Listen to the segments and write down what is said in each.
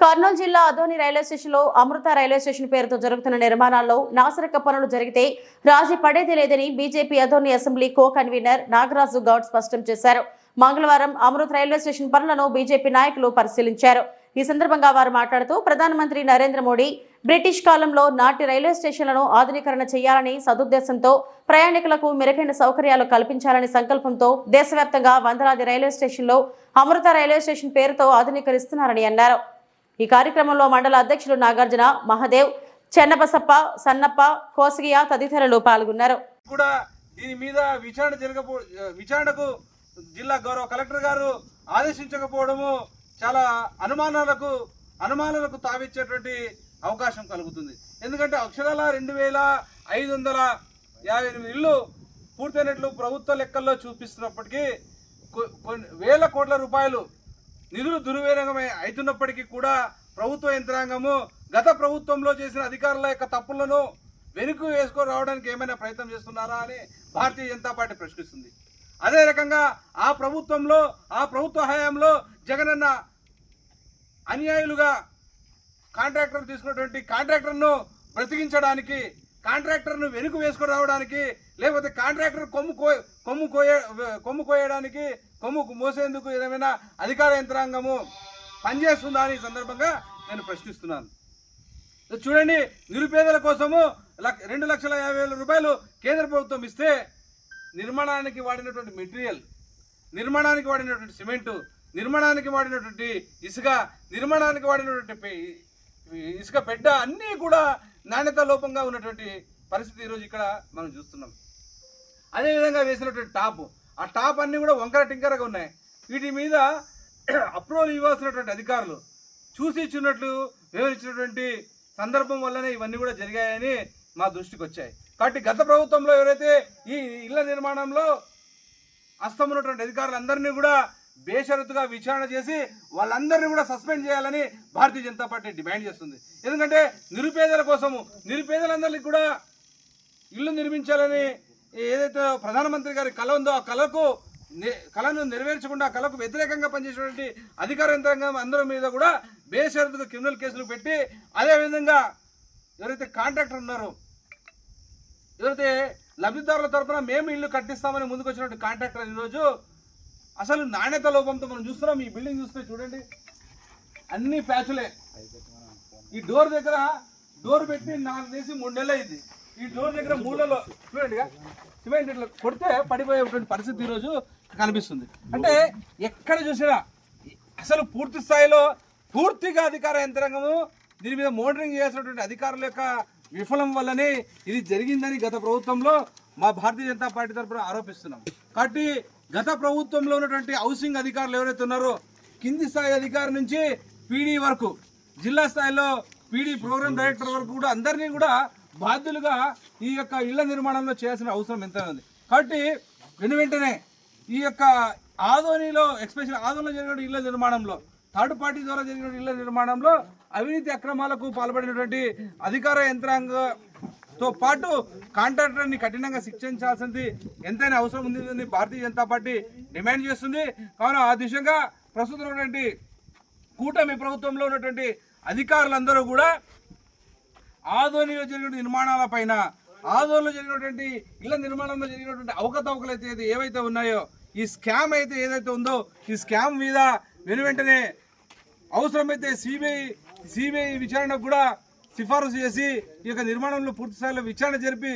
కర్నూలు జిల్లా అదోని రైల్వే స్టేషన్లో అమృత railway station పేరుతో జరుగుతున్న నిర్మాణాల్లో నాసరిక పనులు జరిగితే రాజీ పడేది లేదని BJP Adoni assembly co convener Nagaraju Goud స్పష్టం చేశారు. మంగళవారం అమృత రైల్వే స్టేషన్ పనులను బీజేపీ నాయకులు పరిశీలించారు. ఈ సందర్భంగా వారు మాట్లాడుతూ ప్రధానమంత్రి నరేంద్ర మోడీ బ్రిటిష్ కాలంలో నాటి రైల్వే స్టేషన్లను ఆధునీకరణ చేయాలని సదుద్దేశంతో ప్రయాణికులకు మెరుగైన సౌకర్యాలు కల్పించాలని సంకల్పంతో దేశవ్యాప్తంగా వందలాది రైల్వే స్టేషన్లో అమృత రైల్వే స్టేషన్ పేరుతో ఆధునీకరిస్తున్నారని అన్నారు. ఈ కార్యక్రమంలో మండల అధ్యక్షులు నాగార్జున మహదేవ్ చెన్నబసప్ప సన్నప్ప కోసగియ తదితరులు పాల్గొన్నారు. కూడా దీని మీద విచారణ జరగపో విచారణకు జిల్లా గౌరవ కలెక్టర్ గారు ఆదేశించకపోవడము చాలా అనుమానాలకు అనుమానాలకు తావిచ్చేటువంటి అవకాశం కలుగుతుంది. ఎందుకంటే అక్షరాల రెండు వేల ఐదు వందల యాభై ఎనిమిది ఇళ్ళు పూర్తయినట్లు ప్రభుత్వ లెక్కల్లో చూపిస్తున్నప్పటికీ కొన్ని వేల కోట్ల రూపాయలు నిధులు దుర్వినియోగమై అవుతున్నప్పటికీ కూడా ప్రభుత్వ యంత్రాంగము గత ప్రభుత్వంలో చేసిన అధికారుల యొక్క తప్పులను వెనుక వేసుకొని రావడానికి ఏమైనా ప్రయత్నం చేస్తున్నారా అని భారతీయ జనతా పార్టీ ప్రశ్నిస్తుంది. అదే రకంగా ఆ ప్రభుత్వంలో ఆ ప్రభుత్వ హయాంలో జగనన్న అన్యాయులుగా కాంట్రాక్టర్ తీసుకున్నటువంటి కాంట్రాక్టర్ను బ్రతికించడానికి కాంట్రాక్టర్ను వెనుక వేసుకొని రావడానికి లేకపోతే కాంట్రాక్టర్ కొమ్ము కో కొమ్ము కోయ కొమ్ము కోయడానికి కొమ్ముకు మోసేందుకు ఏదైనా అధికార యంత్రాంగము పనిచేస్తుందా అని సందర్భంగా నేను ప్రశ్నిస్తున్నాను. చూడండి నిరుపేదల కోసము రెండు లక్షల యాభై వేల రూపాయలు కేంద్ర ప్రభుత్వం ఇస్తే నిర్మాణానికి వాడినటువంటి మెటీరియల్ నిర్మాణానికి వాడినటువంటి సిమెంటు నిర్మాణానికి వాడినటువంటి ఇసుక నిర్మాణానికి వాడినటువంటి ఇసుక పెడ్డ అన్నీ కూడా నాణ్యత లోపంగా ఉన్నటువంటి పరిస్థితి ఈరోజు ఇక్కడ మనం చూస్తున్నాం. అదేవిధంగా వేసినటువంటి టాపు ఆ టాప్ అన్నీ కూడా వంకర టింకరగా ఉన్నాయి. వీటి మీద అప్రూవల్ ఇవ్వాల్సినటువంటి అధికారులు చూసి ఇచ్చినట్లు వివరించినటువంటి సందర్భం వల్లనే ఇవన్నీ కూడా జరిగాయని మా దృష్టికి వచ్చాయి. కాబట్టి గత ప్రభుత్వంలో ఎవరైతే ఈ ఇళ్ళ నిర్మాణంలో అస్తమున్నటువంటి అధికారులందరినీ కూడా బేషరతుగా విచారణ చేసి వాళ్ళందరినీ కూడా సస్పెండ్ చేయాలని భారతీయ జనతా పార్టీ డిమాండ్ చేస్తుంది. ఎందుకంటే నిరుపేదల కోసము నిరుపేదలందరికీ కూడా ఇల్లు నిర్మించాలని ఏదైతే ప్రధానమంత్రి గారి కళ ఉందో ఆ కళకు కళను నెరవేర్చకుండా ఆ కళకు వ్యతిరేకంగా పనిచేసినటువంటి అధికార యంత్రాంగం అందరి మీద కూడా బేషరతుగా క్రిమినల్ కేసులు పెట్టి అదేవిధంగా ఎవరైతే కాంట్రాక్టర్ ఉన్నారో ఎవరైతే లబ్ధిదారుల తరపున మేము ఇల్లు కట్టిస్తామని ముందుకు వచ్చినటువంటి కాంట్రాక్టర్ ఈరోజు అసలు నాణ్యత లోపంతో మనం చూస్తున్నాం. ఈ బిల్డింగ్ చూస్తే చూడండి. అన్ని ప్యాచులే. ఈ డోర్ దగ్గర డోర్ పెట్టి నాకు తీసి మూడు నెలలు అయింది ఈ డోర్ దగ్గర మూలలో చూడండి సిమెంట్ ఇట్లా కొడితే పడిపోయేటువంటి పరిస్థితి ఈరోజు కనిపిస్తుంది. అంటే ఎక్కడ చూసినా అసలు పూర్తి స్థాయిలో పూర్తిగా అధికార యంత్రాంగము దీని మీద మోనిటరింగ్ చేసినటువంటి అధికారుల యొక్క విఫలం వల్లనే ఇది జరిగిందని గత ప్రభుత్వంలో మా భారతీయ జనతా పార్టీ తరఫున ఆరోపిస్తున్నాం. కాబట్టి గత ప్రభుత్వంలో ఉన్నటువంటి హౌసింగ్ అధికారులు ఎవరైతే ఉన్నారో కింది స్థాయి అధికారి నుంచి పీడీ వరకు జిల్లా స్థాయిలో పీడీ ప్రోగ్రామ్ డైరెక్టర్ వరకు కూడా అందరినీ కూడా బాధ్యులుగా ఈ యొక్క ఇళ్ళ నిర్మాణంలో చేయాల్సిన అవసరం ఎంత ఉంది. కాబట్టి వెను వెంటనే ఈ యొక్క ఆదోనిలో ఎక్స్పెషల్ ఆదోనిలో జరిగిన ఇళ్ళ నిర్మాణంలో థర్డ్ పార్టీ ద్వారా జరిగిన ఇళ్ళ నిర్మాణంలో అవినీతి అక్రమాలకు పాల్పడినటువంటి అధికార యంత్రాంగంతో పాటు కాంట్రాక్టర్ని కఠినంగా శిక్షించాల్సింది ఎంతైనా అవసరం ఉంది భారతీయ జనతా పార్టీ డిమాండ్ చేస్తుంది. కావున ఆ దిశగా ప్రస్తుతం ఉన్నటువంటి కూటమి ప్రభుత్వంలో ఉన్నటువంటి అధికారులందరూ కూడా ఆదోనిలో జరిగిన నిర్మాణాల పైన ఆదోనిలో జరిగినటువంటి ఇళ్ళ నిర్మాణంలో జరిగినటువంటి అవకతవకలు అయితే ఏవైతే ఉన్నాయో ఈ స్కామ్ అయితే ఏదైతే ఉందో ఈ స్కామ్ మీద వెను వెంటనే అవసరమైతే సిబిఐ సిబిఐ విచారణకు కూడా సిఫారసు చేసి ఈ యొక్క నిర్మాణంలో పూర్తి స్థాయిలో విచారణ జరిపి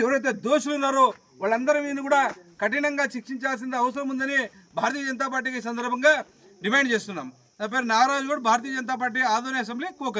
ఎవరైతే దోషులు ఉన్నారో వాళ్ళందరి మీద కూడా కఠినంగా శిక్షించాల్సిన అవసరం ఉందని భారతీయ జనతా పార్టీకి సందర్భంగా డిమాండ్ చేస్తున్నాం. నా పేరు నాగరాజు కూడా భారతీయ జనతా పార్టీ ఆధ్వర్య అసెంబ్లీ కో